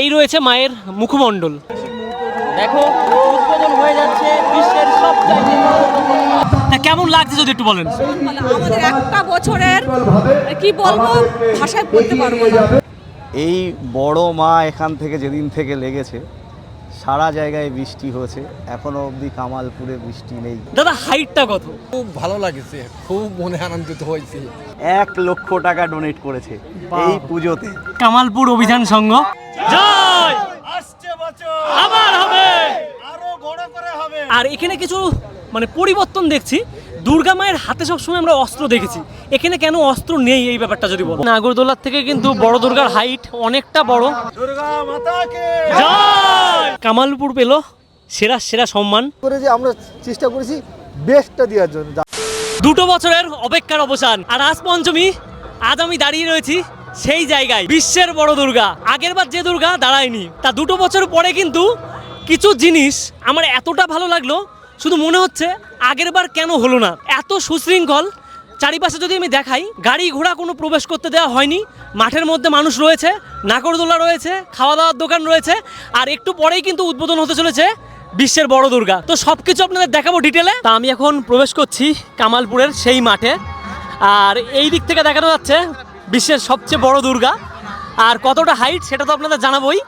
এই রয়েছে মায়ের মুখমণ্ডল। দেখো উদ্বোধন হয়ে যাচ্ছে বিশ্বের তা কেমন লাগছে যদি একটু বলেন? মানে আমাদের একটা বছরের কি বলব ভাষায় বলতে পারব না। এই বড় মা এখান থেকে যেদিন থেকে লেগেছে সারা জায়গায় বৃষ্টি হয়েছে। এখনও অবধি কামালপুরে বৃষ্টি নেই। দাদা হাইটটা কত? খুব ভালো লাগছে খুব মনে আনন্দিত হয়েছে। এক লক্ষ টাকা ডোনেট করেছে এই পুজোতে। কামালপুর অভিযান সংঘ জয়! আবার হবে। আর এখানে কিছু মানে পরিবর্তন দেখছি। দুর্গা মায়ের হাতে সবসময় আমরা অস্ত্র দেখেছি। এখানে কেন অস্ত্র নেই এই ব্যাপারটা যদি বলো। নাগরদোলার থেকে কিন্তু বড় দুর্গার হাইট অনেকটা বড়। জয়! কামালপুর পেল সেরা সেরা সম্মান। করে যে আমরা চেষ্টা করেছি বেস্টটা দেওয়ার জন্য। দুটো বছরের অপেক্ষার অবসান। আর আজ পঞ্চমী আজ আমি দাঁড়িয়ে রয়েছি সেই জায়গায় বিশ্বের বড় দুর্গা। আগেরবার যে দুর্গা দাঁড়ায়নি, তা দুটো বছর পরে কিন্তু কিছু জিনিস আমার এতটা ভালো লাগল, শুধু মনে হচ্ছে আগেরবার কেন হলো না। এত সুশৃঙ্খল, চারিপাশে যদি আমি দেখাই, গাড়ি ঘোড়া কোনো প্রবেশ করতে দেওয়া হয়নি, মাঠের মধ্যে মানুষ রয়েছে, নাগরদোলা রয়েছে খাওয়া দাওয়ার দোকান রয়েছে, আর একটু পরেই কিন্তু উদ্বোধন হতে চলেছে বিশ্বের বড় দুর্গা। তো সব কিছু আপনাদের দেখাবো ডিটেলে তা আমি এখন প্রবেশ করছি কামালপুরের সেই মাঠে, আর এই দিক থেকে দেখানো যাচ্ছে বিশ্বের সবচেয়ে বড় দুর্গা। আর কতটা হাইট সেটা তো আপনাদের জানাবোই।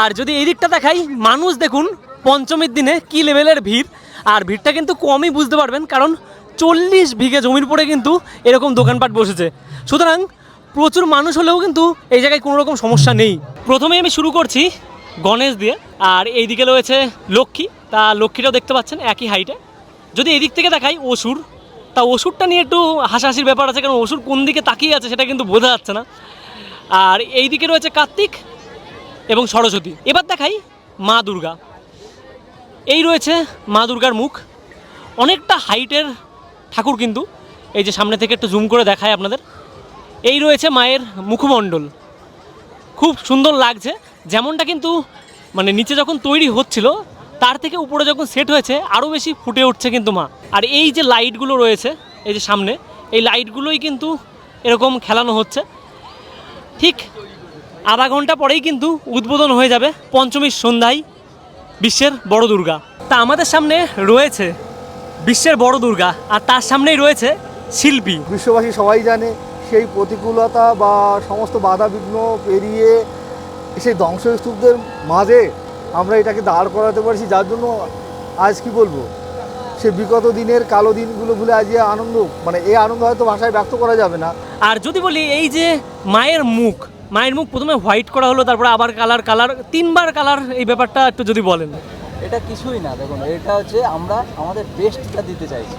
আর যদি এই দিকটা দেখাই, মানুষ দেখুন, পঞ্চমীর দিনে কি লেভেলের ভিড়। আর ভিড়টা কিন্তু কমই বুঝতে পারবেন, কারণ চল্লিশ বিঘে জমির পরে কিন্তু এরকম দোকানপাট বসেছে। সুতরাং প্রচুর মানুষ হলেও কিন্তু এই জায়গায় কোনো রকম সমস্যা নেই। প্রথমেই আমি শুরু করছি গণেশ দিয়ে। আর এই দিকে রয়েছে লক্ষ্মী। তা লক্ষ্মীটাও দেখতে পাচ্ছেন একই হাইটে যদি এদিক থেকে দেখাই, অসুর। তা অসুরটা নিয়ে একটু হাসাহাসির ব্যাপার আছে, কারণ অসুর কোন দিকে তাকিয়ে আছে সেটা কিন্তু বোঝা যাচ্ছে না। আর এই দিকে রয়েছে কার্তিক এবং সরস্বতী। এবার দেখাই মা দুর্গা। এই রয়েছে মা দুর্গার মুখ। অনেকটা হাইটের ঠাকুর কিন্তু। এই যে সামনে থেকে একটু জুম করে দেখায় আপনাদের। এই রয়েছে মায়ের মুখমণ্ডল। খুব সুন্দর লাগছে। যেমনটা কিন্তু মানে নিচে যখন তৈরি হচ্ছিল তার থেকে উপরে যখন সেট হয়েছে আরও বেশি ফুটে উঠছে কিন্তু মা। আর এই যে লাইটগুলো রয়েছে, এই যে সামনে, এই লাইটগুলোই কিন্তু এরকম খেলানো হচ্ছে। ঠিক আধা ঘণ্টা পরেই কিন্তু উদ্বোধন হয়ে যাবে পঞ্চমীর সন্ধ্যায় বিশ্বের বড় দুর্গা। তা আমাদের সামনে রয়েছে বিশ্বের বড় দুর্গা, আর তার সামনেই রয়েছে শিল্পী। বিশ্ববাসী সবাই জানে, সেই প্রতিকূলতা বা সমস্ত বাধা বিঘ্ন পেরিয়ে সেই ধ্বংসস্তূপদের মাঝে আমরা এটাকে দাঁড় করাতে পারছি যার জন্য আজ কি বলব? সে বিগত দিনের কালো দিনগুলো ভুলে আজ যে আনন্দ মানে এই আনন্দ হয়তো ভাষায় ব্যক্ত করা যাবে না। আর যদি বলি এই যে মায়ের মুখ মায়ের মুখ প্রথমে হোয়াইট করা হলো তারপরে আবার কালার কালার তিনবার কালার এই ব্যাপারটা একটু যদি বলেন। এটা কিছুই না দেখুন এটা হচ্ছে আমরা আমাদের বেস্টটা দিতে চাইছি।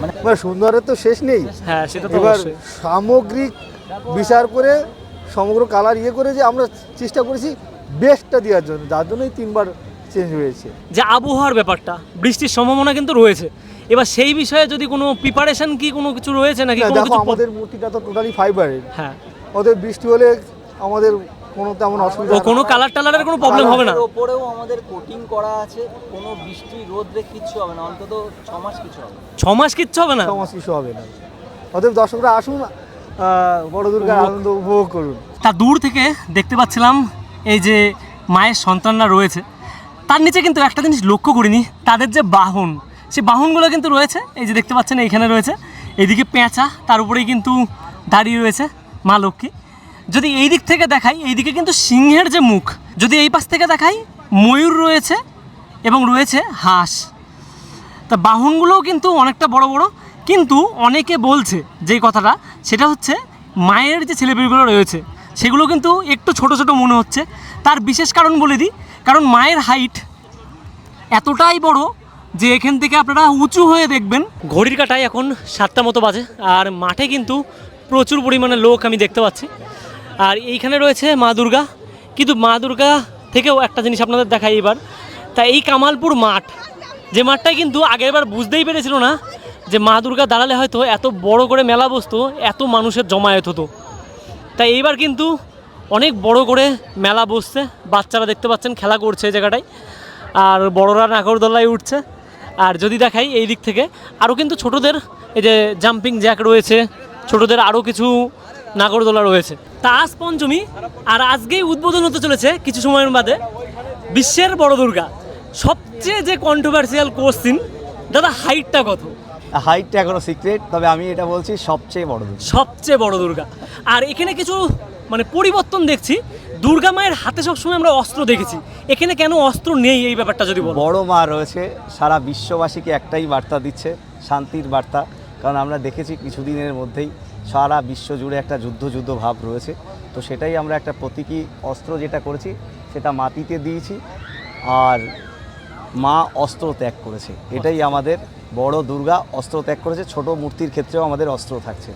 মানে এবার সুন্দরের তো শেষ নেই। হ্যাঁ সেটা তো এবার সামগ্রিক বিচার করে সমগ্র কালার ইয়ে করে যে আমরা চেষ্টা করেছি বেস্টটা দেওয়ার জন্য যার জন্যই তিনবার চেঞ্জ হয়েছে। যে আবহাওয়ার ব্যাপারটা বৃষ্টির সম্ভাবনা কিন্তু রয়েছে। এবার সেই বিষয়ে যদি কোনো প্রিপারেশন কি কোনো কিছু রয়েছে নাকি কোনো দেখো কিছু আমাদের মূর্তিটা তো টোটালি ফাইবারের হ্যাঁ। ওদের বৃষ্টি হলে আমাদের কোনো তেমন অসুবিধা ও কোনো কালার টালারের কোনো প্রবলেম হবে না? ওপরেও আমাদের কোটিং করা আছে কোনো বৃষ্টি রোদ্রে কিচ্ছু হবে না অন্তত ছ মাস কিছু হবে না। ছ মাস কিচ্ছু হবে না? ছ মাস কিছু হবে না। অতএব দর্শকরা আসুন বড় দুর্গার আনন্দ উপভোগ করুন। তা দূর থেকে দেখতে পাচ্ছিলাম এই যে মায়ের সন্তানরা রয়েছে, তার নিচে কিন্তু একটা জিনিস লক্ষ্য করিনি, তাদের যে বাহন, সেই বাহনগুলো কিন্তু রয়েছে, এই যে দেখতে পাচ্ছেন এইখানে রয়েছে এইদিকে পেঁচা, তার উপরেই কিন্তু দাঁড়িয়ে রয়েছে মা লক্ষ্মী। যদি এই দিক থেকে দেখাই এইদিকে কিন্তু সিংহের যে মুখ, যদি এই পাশ থেকে দেখাই, ময়ূর রয়েছে এবং রয়েছে হাঁস। তা বাহনগুলোও কিন্তু অনেকটা বড় বড়, কিন্তু অনেকে বলছে যেই কথাটা, সেটা হচ্ছে মায়ের যে ছেলেপিলেগুলো রয়েছে সেগুলো কিন্তু একটু ছোট ছোট মনে হচ্ছে। তার বিশেষ কারণ বলে দিই, কারণ মায়ের হাইট এতটাই বড় যে এখান থেকে আপনারা উঁচু হয়ে দেখবেন। ঘড়ির কাটায় এখন সাতটা মতো বাজে, আর মাঠে কিন্তু প্রচুর পরিমাণে লোক আমি দেখতে পাচ্ছি। আর এইখানে রয়েছে মা দুর্গা। কিন্তু মা দুর্গা থেকেও একটা জিনিস আপনাদের দেখাই এবার। তা এই কামালপুর মাঠ, যে মাঠটাই কিন্তু আগেরবার বুঝতেই পেরেছিল না যে মা দুর্গা দাঁড়ালে হয়তো এত বড় করে মেলা বসতো, এত মানুষের জমায়েত হতো। তাই এইবার কিন্তু অনেক বড় করে মেলা বসছে। বাচ্চারা দেখতে পাচ্ছেন, খেলা করছে এই জায়গাটায়। আর বড়রা নাগরদোলায় উঠছে। আর যদি দেখাই এই দিক থেকে আরও কিন্তু ছোটদের এই যে জাম্পিং জ্যাক রয়েছে, ছোটদের আরও কিছু নাগরদোলা রয়েছে। তা আজ পঞ্চমী, আর আজকেই উদ্বোধন হতে চলেছে কিছু সময়ের বাদে বিশ্বের বড় দুর্গা। সবচেয়ে যে কন্ট্রোভার্সিয়াল কোশ্চিন দাদা হাইটটা কত? হাইটটা এখনও সিক্রেট তবে আমি এটা বলছি সবচেয়ে বড় দুর্গা। সবচেয়ে বড় দুর্গা। আর এখানে কিছু মানে পরিবর্তন দেখছি। দুর্গা মায়ের হাতে সবসময় আমরা অস্ত্র দেখেছি। এখানে কেন অস্ত্র নেই এই ব্যাপারটা যদি বড় মা রয়েছে সারা বিশ্ববাসীকে একটাই বার্তা দিচ্ছে শান্তির বার্তা। কারণ আমরা দেখেছি কিছুদিনের মধ্যেই সারা বিশ্ব জুড়ে একটা যুদ্ধ যুদ্ধ ভাব রয়েছে। তো সেটাই আমরা একটা প্রতীকী অস্ত্র যেটা করেছি সেটা মাটিতে দিয়েছি। আর মা অস্ত্র ত্যাগ করেছে। এটাই আমাদের বড় দুর্গা অস্ত্র ত্যাগ করেছে ছোট মূর্তির ক্ষেত্রেও আমাদের অস্ত্র থাকছে।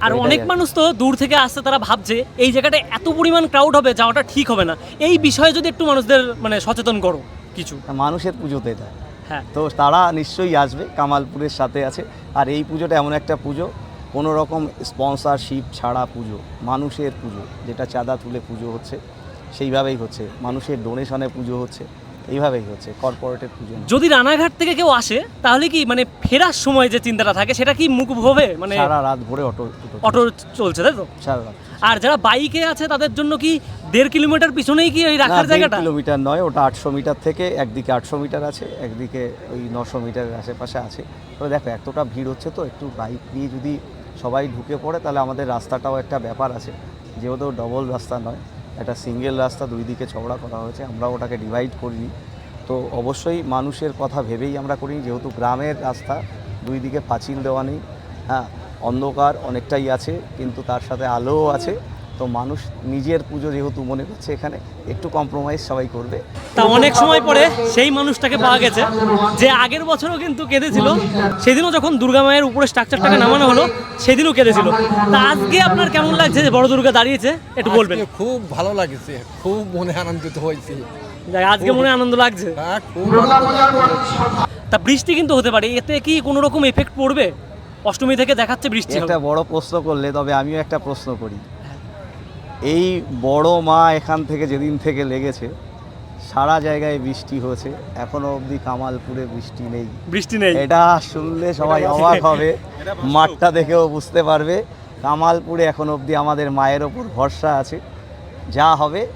আর অনেক মানুষ তো দূর থেকে আসছে তারা ভাবছে এই জায়গাটা এত পরিমাণ ক্রাউড হবে যাওয়াটা ঠিক হবে না। এই বিষয়ে যদি একটু মানুষদের মানে সচেতন করো কিছু। মানুষের পুজোতে এটা। হ্যাঁ। তো তারা নিশ্চয়ই আসবে কামালপুরের সাথে আছে। আর এই পুজোটা এমন একটা পুজো কোনো রকম স্পন্সরশিপ ছাড়া পুজো মানুষের পুজো যেটা চাঁদা তুলে পুজো হচ্ছে সেইভাবেই হচ্ছে। মানুষের ডোনেশনে পুজো হচ্ছে। এইভাবেই হচ্ছে কর্পোরেটের পুজো যদি রানাঘাট থেকে কেউ আসে তাহলে কি মানে ফেরার সময় যে চিন্তাটা থাকে সেটা কি মুখ হবে মানে সারা রাত ভরে অটো অটো চলছে তাই তো? সারা রাত। আর যারা বাইকে আছে তাদের জন্য কি দেড় কিলোমিটার পিছনেই কি ওই রাখার জায়গাটা? কিলোমিটার নয় ওটা আটশো মিটার থেকে একদিকে আটশো মিটার আছে একদিকে ওই নশো মিটারের আশেপাশে আছে। তো দেখো এতটা ভিড় হচ্ছে তো একটু বাইক নিয়ে যদি সবাই ঢুকে পড়ে তাহলে আমাদের রাস্তাটাও একটা ব্যাপার আছে। যেহেতু ডবল রাস্তা নয় একটা সিঙ্গেল রাস্তা দুই দিকে চওড়া করা হয়েছে আমরা ওটাকে ডিভাইড করিনি। তো অবশ্যই মানুষের কথা ভেবেই আমরা করিনি, যেহেতু গ্রামের রাস্তা, দুই দিকে পাঁচিল দেওয়া নেই হ্যাঁ অন্ধকার অনেকটাই আছে, কিন্তু তার সাথে আলোও আছে। তো মানুষ নিজের পুজো যেহেতু মনে করছে এখানে একটু কম্প্রোমাইজ সবাই করবে। তা অনেক সময় পরে সেই মানুষটাকে পাওয়া গেছে যে আগের বছরও কিন্তু কেঁদেছিল সেদিনও যখন দুর্গা মায়ের উপরে স্ট্রাকচারটাকে নামানো হলো সেদিনও কেঁদেছিল। তা আজকে আপনার কেমন লাগছে যে বড় দুর্গা দাঁড়িয়েছে? একটু বলবেন। খুব ভালো লাগছে খুব মনে আনন্দিত হয়েছি। আজকে মনে আনন্দ লাগছে। হ্যাঁ লাগছে। তা বৃষ্টি কিন্তু হতে পারে এতে কি কোনো রকম এফেক্ট পড়বে? অষ্টমী থেকে দেখাচ্ছে বৃষ্টি একটা বড় প্রশ্ন করলে তবে আমিও একটা প্রশ্ন করি। এই বড় মা এখান থেকে যেদিন থেকে লেগেছে সারা জায়গায় বৃষ্টি হয়েছে। এখনও অবধি কামালপুরে বৃষ্টি নেই। বৃষ্টি নেই। এটা শুনলে সবাই অবাক হবে। মাঠটা দেখেও বুঝতে পারবে। কামালপুরে এখন অবধি আমাদের মায়ের ওপর ভরসা আছে। যা হবে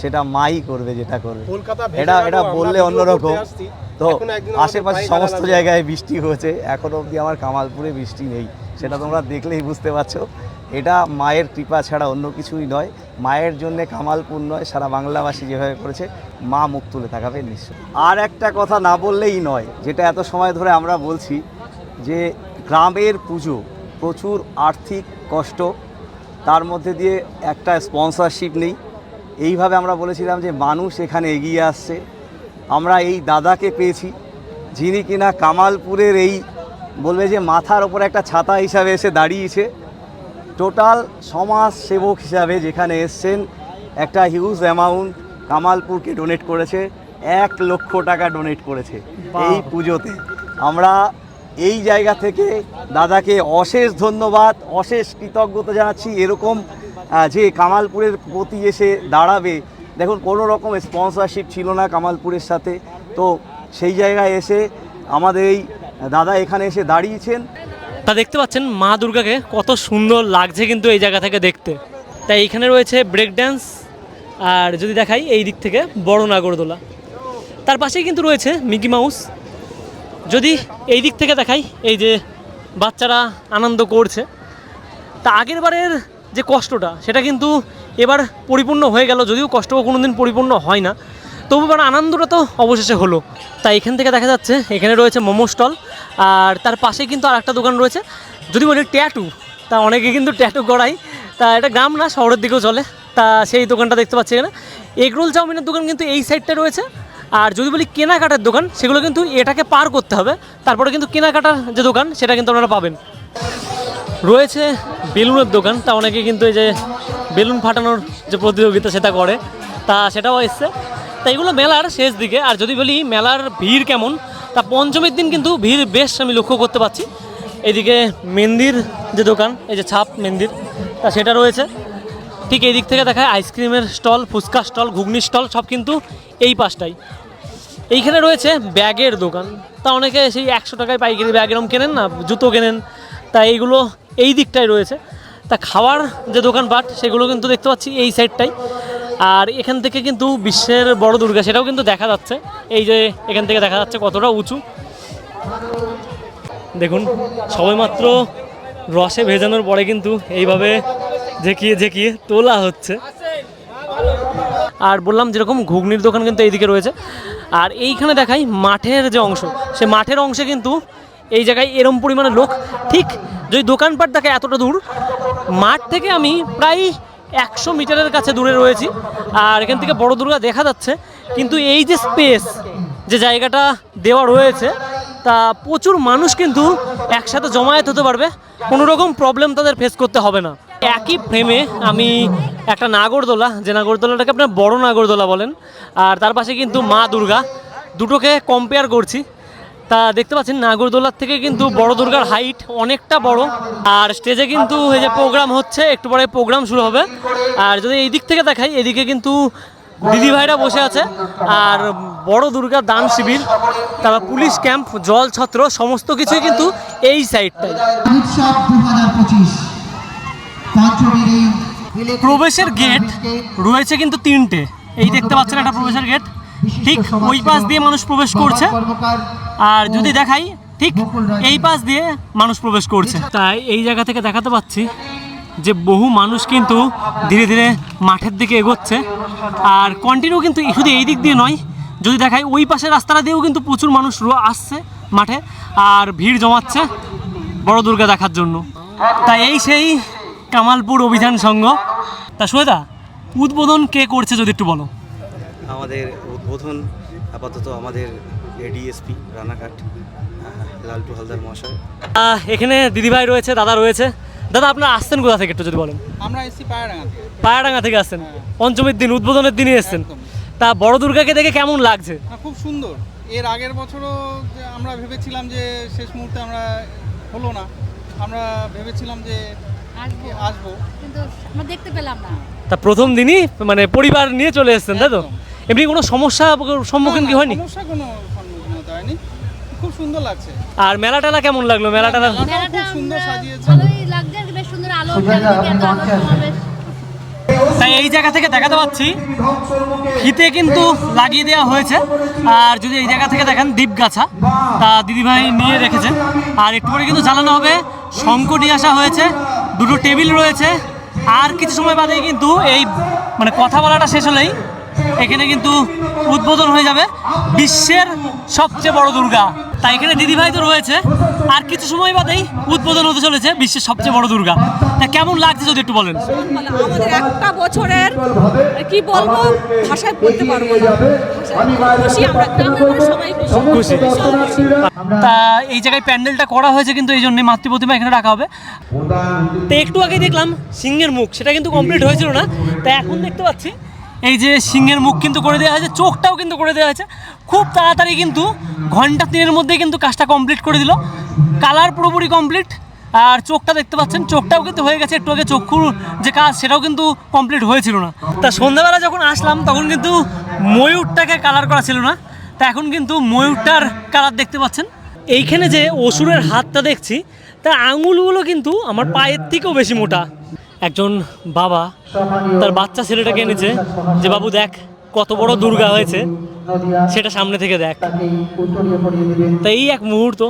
সেটা মাই করবে যেটা করবে। এটা এটা বললে অন্যরকম। তো আশেপাশে সমস্ত জায়গায় বৃষ্টি হয়েছে। এখন অবধি আমার কামালপুরে বৃষ্টি নেই। সেটা তোমরা দেখলেই বুঝতে পারছ। এটা মায়ের কৃপা ছাড়া অন্য কিছুই নয়, মায়ের জন্যে কামালপুর নয়, সারা বাংলাবাসী যেভাবে করেছে, মা মুখ তুলে থাকাবে নিশ্চয় আর একটা কথা না বললেই নয়, যেটা এত সময় ধরে আমরা বলছি, যে গ্রামের পুজো প্রচুর আর্থিক কষ্ট, তার মধ্যে দিয়ে একটা স্পন্সরশিপ নেই। এইভাবে আমরা বলেছিলাম যে মানুষ এখানে এগিয়ে আসছে। আমরা এই দাদাকে পেয়েছি, যিনি কিনা কামালপুরের এই বলবে যে মাথার ওপর একটা ছাতা হিসাবে এসে দাঁড়িয়েছে। টোটাল সমাজ সেবক হিসাবে যেখানে এসছেন একটা হিউজ অ্যামাউন্ট কামালপুরকে ডোনেট করেছে এক লক্ষ টাকা ডোনেট করেছে এই পুজোতে। আমরা এই জায়গা থেকে দাদাকে অশেষ ধন্যবাদ অশেষ কৃতজ্ঞতা জানাচ্ছি। এরকম যে কামালপুরের প্রতি এসে দাঁড়াবে দেখুন কোনো রকম স্পন্সরশিপ ছিল না কামালপুরের সাথে। তো সেই জায়গায় এসে আমাদের এই দাদা এখানে এসে দাঁড়িয়েছেন। তা দেখতে পাচ্ছেন মা দুর্গাকে কত সুন্দর লাগছে কিন্তু এই জায়গা থেকে দেখতে। তাই এখানে রয়েছে ব্রেক ড্যান্স আর যদি দেখাই এই দিক থেকে বড় নাগরদোলা। তার পাশেই কিন্তু রয়েছে মিকি মাউস যদি এই দিক থেকে দেখাই এই যে বাচ্চারা আনন্দ করছে, তা আগের বারের যে কষ্টটা, সেটা কিন্তু এবার পরিপূর্ণ হয়ে গেল, যদিও কষ্ট কোনোদিন পরিপূর্ণ হয় না। তবু মানে আনন্দটা তো অবশেষে হলো। তাই এখান থেকে দেখা যাচ্ছে এখানে রয়েছে মোমো স্টল, আর তার পাশে কিন্তু আর একটা দোকান রয়েছে। যদি বলি ট্যাটু, তা অনেকে কিন্তু ট্যাটু করাই তা এটা গ্রাম না, শহরের দিকেও চলে। তা সেই দোকানটা দেখতে পাচ্ছি এখানে। এগরোল চাউমিনের দোকান কিন্তু এই সাইডটা রয়েছে। আর যদি বলি কেনাকাটার দোকান, সেগুলো কিন্তু এটাকে পার করতে হবে। তারপরে কিন্তু কেনাকাটার যে দোকান, সেটা কিন্তু আপনারা পাবেন। রয়েছে বেলুনের দোকান। তা অনেকে কিন্তু এই যে বেলুন ফাটানোর যে প্রতিযোগিতা, সেটা করে। তা সেটাও এসছে। তা এগুলো মেলার শেষ দিকে, আর যদি বলি মেলার ভিড় কেমন, তা পঞ্চমীর দিন কিন্তু ভিড় বেশ আমি লক্ষ্য করতে পারছি। এদিকে মেন্দির যে দোকান, এই যে ছাপ মেন্দির তা সেটা রয়েছে। ঠিক এই দিক থেকে দেখায় আইসক্রিমের স্টল, ফুচকা স্টল, ঘুগনি স্টল, সব কিন্তু এই পাশটাই। এইখানে রয়েছে ব্যাগের দোকান। তা অনেকে সেই একশো টাকায় পাইকারি ব্যাগ এরম কেনেন না, জুতো কেনেন, তা এইগুলো এই দিকটায় রয়েছে। তা খাওয়ার যে দোকানপাট, সেগুলো কিন্তু দেখতে পাচ্ছি এই সাইডটাই আর এখান থেকে কিন্তু বিশ্বের বড় দুর্গা, সেটাও কিন্তু দেখা যাচ্ছে। এই যে এখান থেকে দেখা যাচ্ছে কতটা উঁচু। দেখুন, সবেমাত্র রসে ভেজানোর পরে কিন্তু এইভাবে ঝেঁকিয়ে ঝেঁকিয়ে তোলা হচ্ছে। আর বললাম, যেরকম ঘুগনির দোকান কিন্তু এইদিকে রয়েছে। আর এইখানে দেখাই মাঠের যে অংশ, সে মাঠের অংশে কিন্তু এই জায়গায় এরম পরিমাণে লোক। ঠিক যদি দোকানপাট দেখে এতটা দূর, মাঠ থেকে আমি প্রায় একশো মিটারের কাছে দূরে রয়েছি। আর এখান থেকে বড় দুর্গা দেখা যাচ্ছে। কিন্তু এই যে স্পেস যে জায়গাটা দেওয়া রয়েছে, তা প্রচুর মানুষ কিন্তু একসাথে জমায়েত হতে পারবে। কোনো রকম প্রবলেম তাদের ফেস করতে হবে না। একই ফ্রেমে আমি একটা নাগরদোলা, যে নাগরদোলাটাকে আপনার বড় নাগরদোলা বলেন, আর তার পাশে কিন্তু মা দুর্গা, দুটোকে কম্পেয়ার করছি। তা দেখতে পাচ্ছেন নাগরদোলার থেকে কিন্তু বড় দুর্গার হাইট অনেকটা বড়। আর স্টেজে কিন্তু এই যে প্রোগ্রাম হচ্ছে একটু পরে প্রোগ্রাম শুরু হবে। আর যদি এই দিক থেকে দেখাই এদিকে কিন্তু দিদি ভাইরা বসে আছে। আর বড় দুর্গা দান শিবির তারপর পুলিশ ক্যাম্প জল ছত্র সমস্ত কিছুই কিন্তু এই সাইডটাই প্রবেশের গেট রয়েছে কিন্তু তিনটে। এই দেখতে পাচ্ছেন একটা প্রবেশের গেট ঠিক ওই পাশ দিয়ে মানুষ প্রবেশ করছে। আর যদি দেখাই ঠিক এই পাশ দিয়ে মানুষ প্রবেশ করছে। তাই এই জায়গা থেকে দেখাতে পাচ্ছি যে বহু মানুষ কিন্তু ধীরে ধীরে মাঠের দিকে এগোচ্ছে। আর কন্টিনিউ কিন্তু শুধু এই দিক দিয়ে নয় যদি দেখাই ওই পাশের রাস্তাটা দিয়েও কিন্তু প্রচুর মানুষ রো- আসছে মাঠে আর ভিড় জমাচ্ছে বড় দুর্গা দেখার জন্য। তা এই সেই কামালপুর অভিযান সংঘ। তা শ্বেতা উদ্বোধন কে করছে যদি একটু বলো? আমাদের উদ্বোধন আপাতত আমাদের এডিএসপি রানাঘাট লালটু হালদার মহাশয়। এখানে দিদিভাই রয়েছে দাদা রয়েছে। দাদা আপনারা আসছেন কোথা থেকে একটু যদি বলেন? আমরা এসেছি পায়রাঙ্গা থেকে। পায়াডাঙ্গা থেকে আসছেন? পঞ্চমীর দিন উদ্বোধনের দিনই এসছেন। তা বড় দুর্গাকে দেখে কেমন লাগছে? না খুব সুন্দর। এর আগের বছরও আমরা ভেবেছিলাম যে শেষ মুহূর্তে আমরা হলো না। আমরা ভেবেছিলাম যে আসব। কিন্তু আমরা দেখতে পেলাম না। তা প্রথম দিনই মানে পরিবার নিয়ে চলে এসছেন তাই তো? এমনি কোনো সমস্যা সম্মুখীন কি হয়নি? সমস্যা কোনো সম্মুখীন হতে হয়নি। খুব সুন্দর লাগছে। আর মেলা টেলা কেমন লাগল? মেলা টেলা খুব সুন্দর সাজিয়েছে। ভালোই লাগছে বেশ সুন্দর আলো তাই এই জায়গা থেকে দেখাতে পাচ্ছি। ফিতে কিন্তু লাগিয়ে দেওয়া হয়েছে। আর যদি এই জায়গা থেকে দেখেন দ্বীপগাছা তা দিদিভাই নিয়ে রেখেছেন আর একটু পরে কিন্তু জ্বালানো হবে। শঙ্খ নিয়ে আসা হয়েছে। দুটো টেবিল রয়েছে। আর কিছু সময় বাদে কিন্তু এই মানে কথা বলাটা শেষ হলেই এখানে কিন্তু উদ্বোধন হয়ে যাবে বিশ্বের সবচেয়ে বড় দুর্গা। তাই এখানে দিদিভাই তো রয়েছে। আর কিছু সময় বাদেই উদ্বোধন হতে চলেছে বিশ্বের সবচেয়ে বড় দুর্গা। তা কেমন লাগছে যদি একটু বলেন? আমাদের একটা বছরের কি বলব ভাষায় বলতে পারব খুশি তা এই জায়গায় প্যান্ডেলটা করা হয়েছে কিন্তু এই জন্য মাতৃ প্রতিমা এখানে রাখা হবে। তো একটু আগে দেখলাম সিংহের মুখ সেটা কিন্তু কমপ্লিট হয়েছিল না। তা এখন দেখতে পাচ্ছি এই যে সিংহের মুখ কিন্তু করে দেওয়া হয়েছে, চোখটাও কিন্তু করে দেওয়া হয়েছে। খুব তাড়াতাড়ি কিন্তু ঘণ্টা তিনের মধ্যেই কিন্তু কাজটা কমপ্লিট করে দিল। কালার পুরোপুরি কমপ্লিট আর চোখটা দেখতে পাচ্ছেন, চোখটাও কিন্তু হয়ে গেছে, একটু আগে চক্ষুর যে কাজ, সেটাও কিন্তু কমপ্লিট হয়েছিল না। তা সন্ধ্যাবেলা যখন আসলাম, তখন কিন্তু ময়ূরটাকে কালার করা ছিল না। তা এখন কিন্তু ময়ূরটার কালার দেখতে পাচ্ছেন। এইখানে যে অসুরের হাতটা দেখছি তার আঙুলগুলো কিন্তু আমার পায়ের থেকেও বেশি মোটা। একজন বাবা, তার বাচ্চা ছেলেটাকে এনেছে যে, বাবু দেখ, কত বড় দুর্গা হয়েছে। সেটা সামনে থেকে দেখ। তা এই এক মুহূর্ত,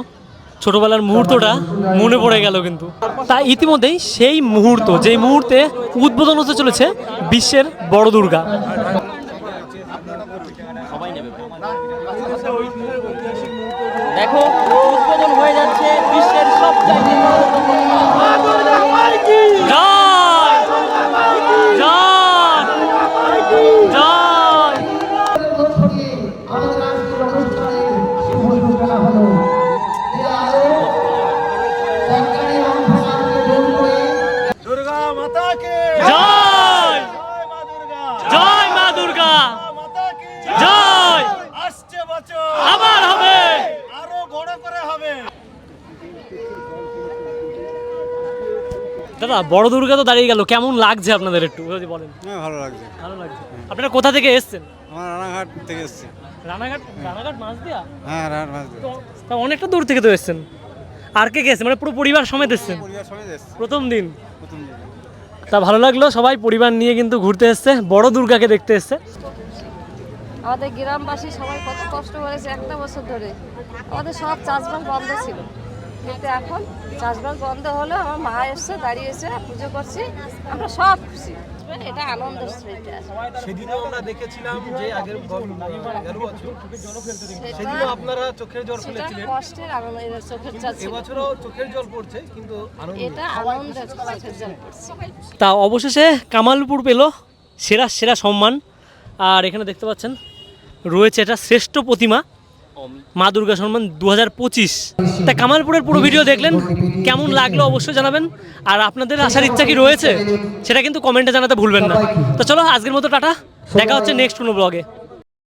ছোটবেলার মুহূর্তটা মনে পড়ে গেল কিন্তু। তা ইতিমধ্যেই সেই মুহূর্ত, যেই মুহূর্তে উদ্বোধন হতে চলেছে বিশ্বের বড় দুর্গা। বড় দুর্গা তো দাঁড়িয়ে গেল। কেমন লাগছে আপনাদের একটু? যদি বলেন। হ্যাঁ ভালো লাগছে। ভালো লাগছে। আপনারা কোথা থেকে এসেছেন? আমার রানাঘাট থেকে এসছি। রানাঘাট? রানাঘাট মাছ দিয়া হ্যাঁ রানাঘাট মাছ দিয়ে। তা অনেকটা দূর থেকে তো এসেছেন। আর কে কে এসেছেন? মানে পুরো পরিবার সমেত এসেছেন? পরিবার সমেত এসছি। প্রথম দিন? প্রথম দিন। তা ভালো লাগল সবাই পরিবার নিয়ে কিন্তু ঘুরতে এসছে। বড় দুর্গাকে দেখতে এসছে। আমাদের গ্রামবাসী সবাই কত কষ্ট করেছে একটা বছর ধরে। আমাদের সব চাষবাস বন্ধ ছিল। কিন্তু এখন চাষবাস বন্ধ হলো আমার মা এসছে দাঁড়িয়েছে পুজো করছি। আমরা সব খুশি। এটা আনন্দ সেদিনও আমরা দেখেছিলাম যে আগের গেল বছর সেদিনও আপনারা চোখের জল ফেলেছিলেন কষ্টের আনন্দ চোখের জল এবছরও চোখের জল পড়ছে কিন্তু এটা আনন্দের চোখের জল পড়ছে। তা অবশেষে কামালপুর পেল সেরা সেরা সম্মান। আর এখানে দেখতে পাচ্ছেন রয়েছে এটা শ্রেষ্ঠ প্রতিমা। মা দুর্গা সম্মান দু হাজার পঁচিশ। তা কামালপুরের পুরো ভিডিও দেখলেন, কেমন লাগল অবশ্যই জানাবেন। আর আপনাদের আসার ইচ্ছা কি রয়েছে, সেটা কিন্তু কমেন্টে জানাতে ভুলবেন না। তো চলো, আজকের মতো টাটা, দেখা হচ্ছে নেক্সট কোনো ব্লগে